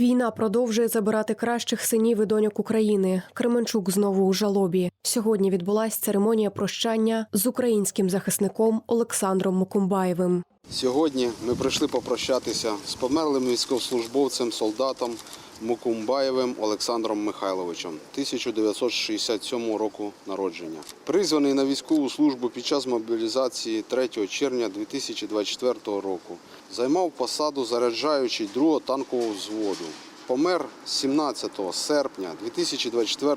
Війна продовжує забирати кращих синів і доньок України. Кременчук знову у жалобі. Сьогодні відбулась церемонія прощання з українським захисником Олександром Мукумбаєвим. Сьогодні ми прийшли попрощатися з померлим військовослужбовцем, солдатом Мукумбаєвим Олександром Михайловичем 1967 року народження. Призваний на військову службу під час мобілізації 3 червня 2024 року. Займав посаду заряджаючий 2-го танкового взводу. Помер 17 серпня 2024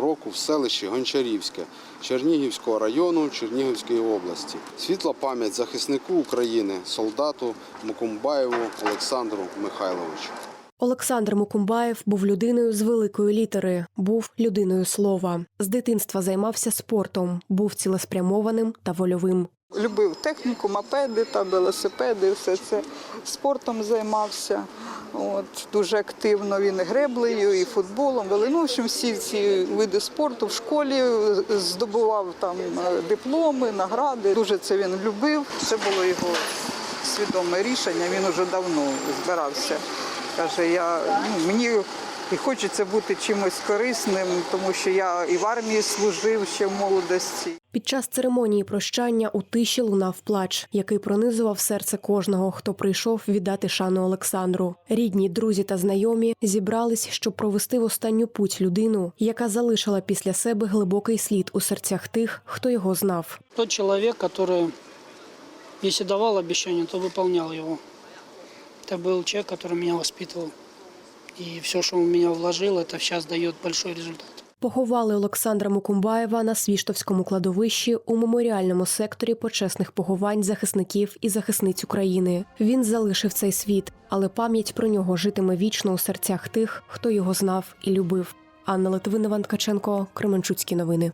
року в селищі Гончарівське Чернігівського району Чернігівської області. Світла пам'ять захиснику України, солдату Мукумбаєву Олександру Михайловичу. Олександр Мукумбаєв був людиною з великої літери, був людиною слова. З дитинства займався спортом, був цілеспрямованим та вольовим. Любив техніку, мопеди та велосипеди, все це спортом займався. От, дуже активно він і греблею, і футболом. Ну, всі ці види спорту в школі здобував там е, дипломи, награди. Дуже це він любив. Це було його свідоме рішення. Він уже давно збирався. Каже, я ну, мені і хочеться бути чимось корисним, тому що я і в армії служив ще в молодості. Під час церемонії прощання у тиші лунав плач, який пронизував серце кожного, хто прийшов віддати шану Олександру. Рідні, друзі та знайомі зібрались, щоб провести в останню путь людину, яка залишила після себе глибокий слід у серцях тих, хто його знав. Тот человек, который, если давал обещание, то выполнял его. Это был человек, который меня воспитывал. И все, что он в меня вложил, это сейчас дает большой результат. Поховали Олександра Мукумбаєва на Свіштовському кладовищі у меморіальному секторі почесних поховань захисників і захисниць України. Він залишив цей світ, але пам'ять про нього житиме вічно у серцях тих, хто його знав і любив. Анна Литвин, Іван Ткаченко, Кременчуцькі новини.